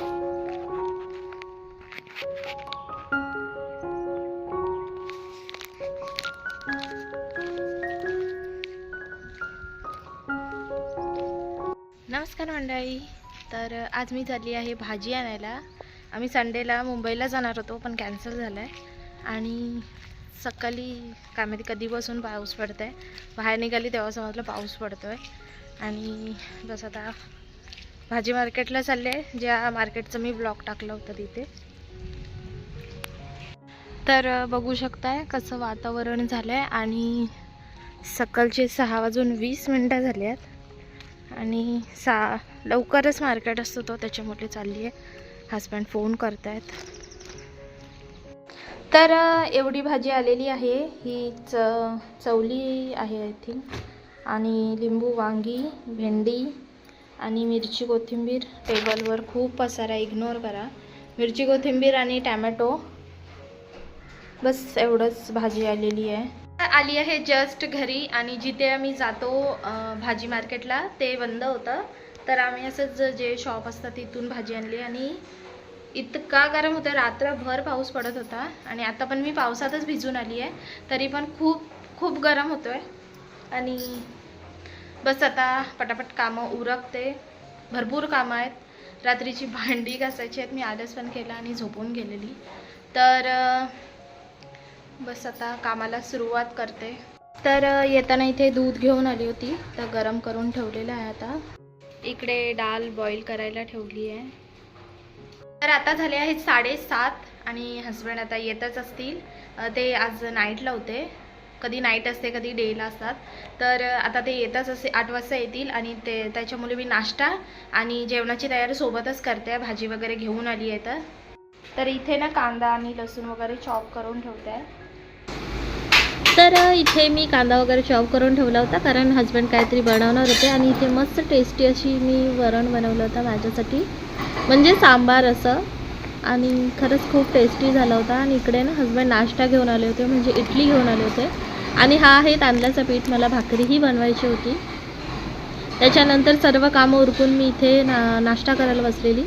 नमस्कार मंडळी. तर आज मी चालली आहे भाजी आणायला. आम्ही संडेला मुंबईला जाणार होतो पण कॅन्सल झालं आहे आणि सकाळी काय माहिती कधीपासून पाऊस पडत आहे बाहेर निघाली तेव्हा समजलं पाऊस पडतो आहे आणि बस आता भाजी मार्केटला चालले ज्या मार्केटचं मी ब्लॉग टाकलं होतं तिथे. तर बघू शकताय कसं वातावरण झालं आहे आणि सकाळचे सहा वाजून वीस मिनटं झाली आहेत. आणि सा लवकरच मार्केट असतो तो त्याच्यामुळे चालली आहे. हस्बंड फोन करतायत. तर एवढी भाजी आलेली आहे. ही च चवली आहे आय थिंक आणि लिंबू वांगी भेंडी आणि मिरची कोथिंबीर टेबलवर खूप पसारा इग्नोर करा. मिरची कोथिंबीर आणि टॅमॅटो. बस एवढंच भाजी आलेली आहे. आली आहे जस्ट घरी आणि जिथे आम्ही जातो भाजी मार्केटला ते बंद होतं. तर आम्ही असंच जे शॉप असतात तिथून भाजी आणली आणि इतका गरम होतं रात्रभर पाऊस पडत होता आणि आता पण मी पावसातच भिजून आली आहे. तरी पण खूप खूप गरम होतो आहे आणि बस आता पटापट कामं उरकते. भरपूर कामं आहेत. रात्रीची भांडी घासायची आहेत. मी आलस पण केलं आणि झोपून गेलेली. तर बस आता कामाला सुरुवात करते. तर येताना इथे दूध घेऊन आली होती. तर गरम करून ठेवलेलं आहे आता. इकडे डाल बॉईल करायला ठेवली आहे. तर आता झाले आहेत साडेसात आणि हस्बंड आता येतच असतील. ते आज नाईटला होते. कधी नाईट असते कधी डेला असतात. तर आता ते येतच असे आठ वाजता येतील आणि ते त्याच्यामुळे मी नाश्ता आणि जेवणाची तयारी सोबतच करते. भाजी वगैरे घेऊन आली आहे तर. तर इथे ना कांदा आणि लसूण वगैरे चॉप करून ठेवते. आहे तर इथे मी कांदा वगैरे चॉप करून ठेवला होता कारण हजबंड काहीतरी बनवणार होते आणि इथे मस्त टेस्टी अशी मी वरण बनवलं होतं माझ्यासाठी. म्हणजे सांबार असं. आणि खरंच खूप टेस्टी झाला होता. आणि इकडे ना हजबंड नाश्ता घेऊन आले होते म्हणजे इडली घेऊन आले होते. आणि हा आहे तांदळाचं पीठ. मला भाकरीही बनवायची होती. त्याच्यानंतर सर्व कामं उरकून मी इथे ना नाश्ता करायला बसलेली.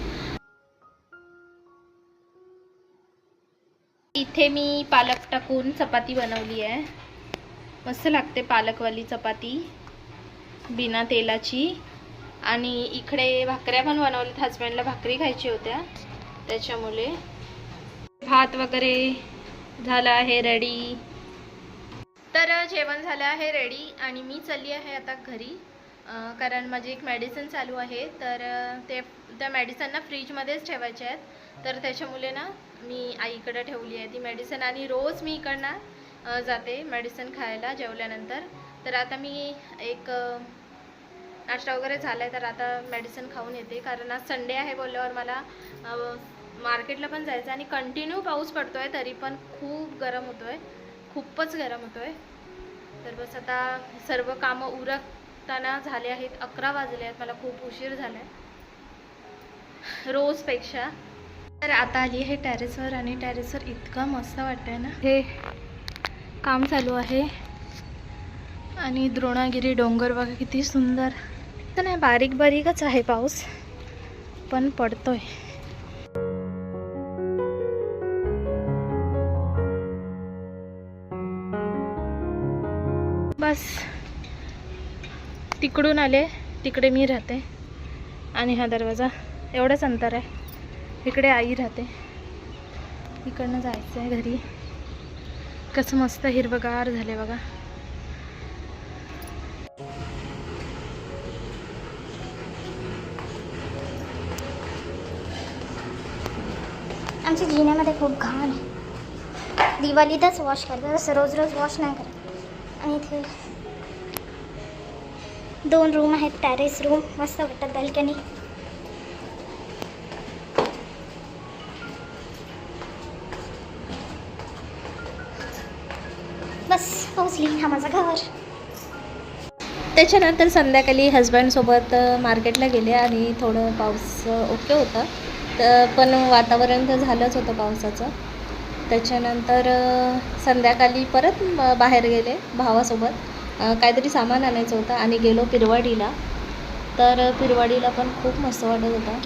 इथे मी पालक टाकून चपाती बनवली आहे. मस्त लागते पालकवाली चपाती बिना तेलाची. आणि इकडे भाकऱ्या पण बनवल्यात. हजबंडला भाकरी खायची होत्या. त्याच्यामुळे भात वगैरे झाला आहे रेडी तर जेवण झालं आहे रेडी आणि मी चालली आहे आता घरी. कारण माझी एक मेडिसिन चालू आहे. तर ते त्या मेडिसिनना फ्रीजमध्येच ठेवायचे आहेत. तर त्याच्यामुळे ना मी आईकडं ठेवली आहे. ती मेडिसिन आणि रोज मी इकडनं जाते मेडिसिन खायला जेवल्यानंतर. तर आता मी एक नाश्ता वगैरे झाला आहे तर आता मेडिसिन खाऊन येते. कारण आज संडे आहे बोलल्यावर मला मार्केटला पण जायचं आणि कंटिन्यू पाऊस पडतो आहे तरी पण खूप गरम होतो आहे खूपच गरम होतो आहे तर बस आता सर्व कामं उरकताना झाले आहेत. अकरा वाजले आहेत. मला खूप उशीर झाला आहे रोजपेक्षा. तर आता आली आहे टेरेसवर आणि टॅरेसवर इतकं मस्त वाटतंय ना. हे काम चालू आहे. आणि द्रोणागिरी डोंगर बघा किती सुंदर. तर नाही बारीक बारीकच आहे पाऊस पण पडतोय. तिकडून आले तिकडे मी राहते. आणि हा दरवाजा एवढंच अंतर आहे. इकडे आई राहते. इकडनं जायचं आहे घरी. कसं मस्त हिरवगार झाले बघा. आमच्या जिन्यामध्ये खूप घाण आहे. दिवाळीतच वॉश करतात असं रोज रोज वॉश नाही करत. आणि इथे दोन रूम आहेत टॅरेस रूम मस्त वाटतात बॅल्कनी. बस पोचली हा माझा घर. त्याच्यानंतर संध्याकाळी हजबंडसोबत मार्केटला गेले आणि थोडं पाऊस ओके होता. तर पण वातावरण तर झालंच होतं पावसाचं. त्याच्यानंतर संध्याकाळी परत बाहेर गेले भावासोबत. काहीतरी सामान आणायचं होतं आणि गेलो पिरवाडीला. तर पिरवाडीला पण खूप मस्त वाटत होता.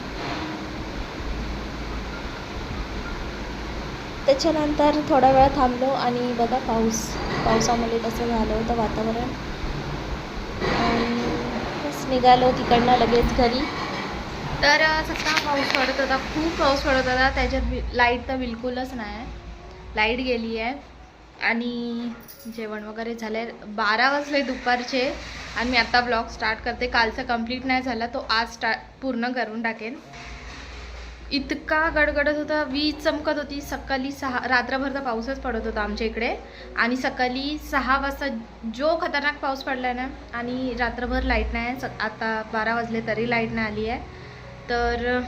त्याच्यानंतर थोडा वेळ थांबलो आणि बघा पाऊस पावसामध्ये कसं झालं होतं वातावरण. निघालो तिकडनं लगेच घरी. तर ससा पाऊस पडत होता खूप पाऊस पडत होता. त्याच्यात लाइट तर बिलकुलच नाही लाइट गेली आहे आणि जेवण वगैरे झालं आहे बारा वाजले दुपारचे आणि मी आता ब्लॉग स्टार्ट करते. कालचा कंप्लीट नाही झाला तो आज स्टार्ट पूर्ण करून टाकेन. इतका गडगडत होता. वीज चमकत होती. सकाळी सहा रात्रभर तर पाऊसच पडत होता आमच्या इकडे. आणि सकाळी सहा वाजता जो खतरनाक पाऊस पडला ना आणि रात्रभर लाइट नाही आहे. स- आता बारा वाजले तरी लाइट नाही आली आहे. तर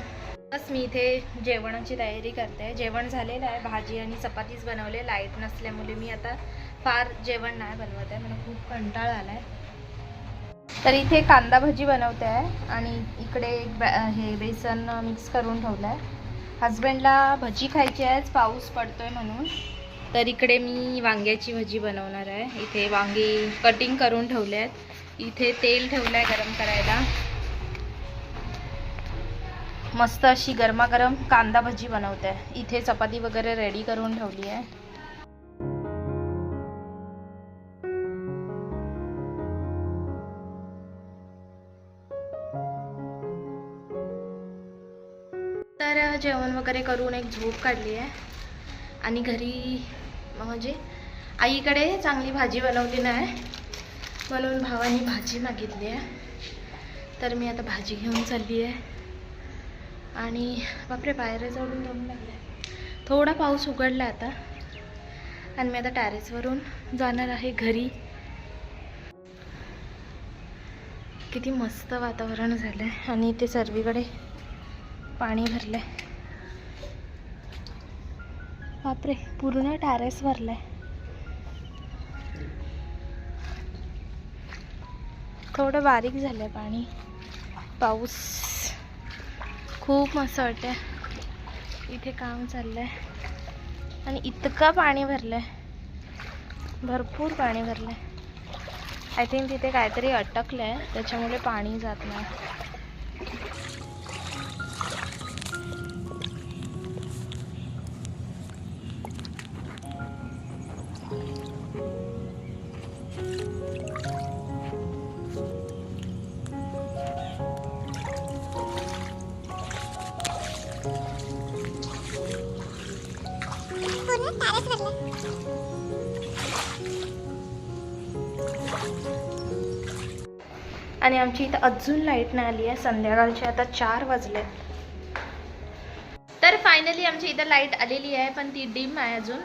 बस मी इथे जेवणाची तयारी करते. जेवण झालेलं आहे भाजी आणि चपातीच बनवले. लाइट नसल्यामुळे मी आता फार जेवण नाही बनवत आहे. मला खूप कंटाळ आला आहे तर इथे कांदा भजी बनवते आहे आणि इकडे एक हे बेसन मिक्स करून ठेवलं आहे हजबंडला भजी खायची आहेच पाऊस पडतो आहे म्हणून. तर इकडे मी वांग्याची भजी बनवणार आहे. इथे वांगी कटिंग करून ठेवले आहेत इथे तेल ठेवलं आहे गरम करायला. मस्त अशी गरमागरम कांदा भजी बनवते. आहे इथे चपाती वगैरे रेडी करून ठेवली आहे. तर जेवण वगैरे करून एक झोप काढली आहे. आणि घरी म्हणजे आईकडे चांगली भाजी बनवली नाही. म्हणून भावानी भाजी मागितली आहे. तर मी आता भाजी घेऊन चालली आहे. आणि बापरे पायऱ्या चढून जाऊन लागल्या. थोडा पाऊस उघडला आता. आणि मी आता टॅरेसवरून जाणार आहे घरी. किती मस्त वातावरण झालं आहे आणि इथे सर्वीकडे पाणी भरलं आहे बापरे पूर्ण टॅरेस भरलं आहे थोडं बारीक झालं आहे पाणी. पाऊस खूप मस्त वाटते इथे काम चाललं आहे आणि इतकं पाणी भरलं आहे भरपूर पाणी भरलं आहे आय थिंक तिथे काहीतरी अटकलं आहे त्याच्यामुळे पाणी जात नाही. आणि आमची इथं अजून लाइट नाही आली आहे. संध्याकाळचे आता चार वाजले. तर फायनली आमच्या इथं लाइट आलेली आहे पण ती डिम आहे अजून.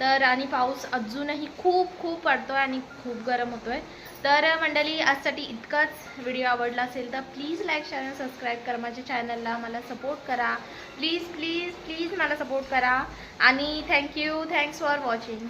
तर आणि पाऊस अजूनही खूप खूप पडतोय आणि खूप गरम होतोय. तर मंडळी आजसाठी इतकाच व्हिडिओ आवडला असेल तर प्लीज लाईक शेअर सबस्क्राईब करा माझ्या चॅनलला मला सपोर्ट करा. प्लीज प्लीज प्लीज मला सपोर्ट करा. आणि थँक्यू थँक्स फॉर वॉचिंग